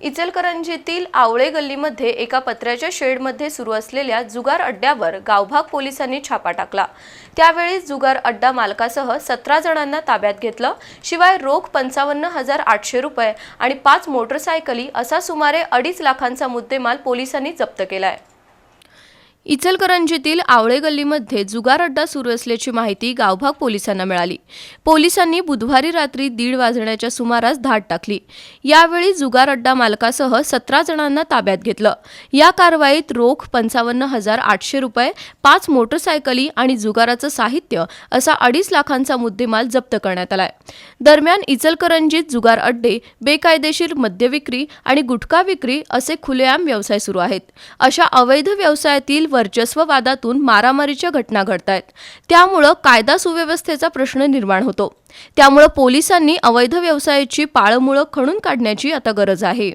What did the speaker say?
इचलकरंजीतील आवळे गल्लीमध्ये एका पत्र्याच्या शेडमध्ये सुरू असलेल्या जुगार अड्ड्यावर गावभाग पोलिसांनी छापा टाकला. त्यावेळी जुगार अड्डा मालकासह सतरा जणांना ताब्यात घेतलं. शिवाय रोख पंचावन्न हजार आठशे रुपये आणि पाच मोटरसायकली असा सुमारे अडीच लाखांचा मुद्देमाल पोलिसांनी जप्त केलाय. इचलकरंजीतील आवळे गल्लीमध्ये जुगार अड्डा सुरू असल्याची माहिती गावभाग पोलिसांना मिळाली. पोलिसांनी बुधवारी रात्री दीड वाजण्याच्या सुमारास धाड टाकली. यावेळी जुगार अड्डा मालकासह सतरा जणांना ताब्यात घेतलं. या कारवाईत रोख पंचावन्न हजार आठशे रुपये पाच मोटरसायकली आणि जुगाराचं साहित्य असा अडीच लाखांचा मुद्देमाल जप्त करण्यात आलाय. दरम्यान इचलकरंजीत जुगार अड्डे बेकायदेशीर मद्यविक्री आणि गुटखा विक्री असे खुलेआम व्यवसाय सुरू आहेत. अशा अवैध व्यवसायातील वर्चस्व वादातून मारामारीच्या घटना घडत आहेत त्यामुळं कायदा सुव्यवस्थेचा प्रश्न निर्माण होतो. त्यामुळं पोलिसांनी अवैध व्यवसायाची पाळमुळं खणून काढण्याची आता गरज आहे.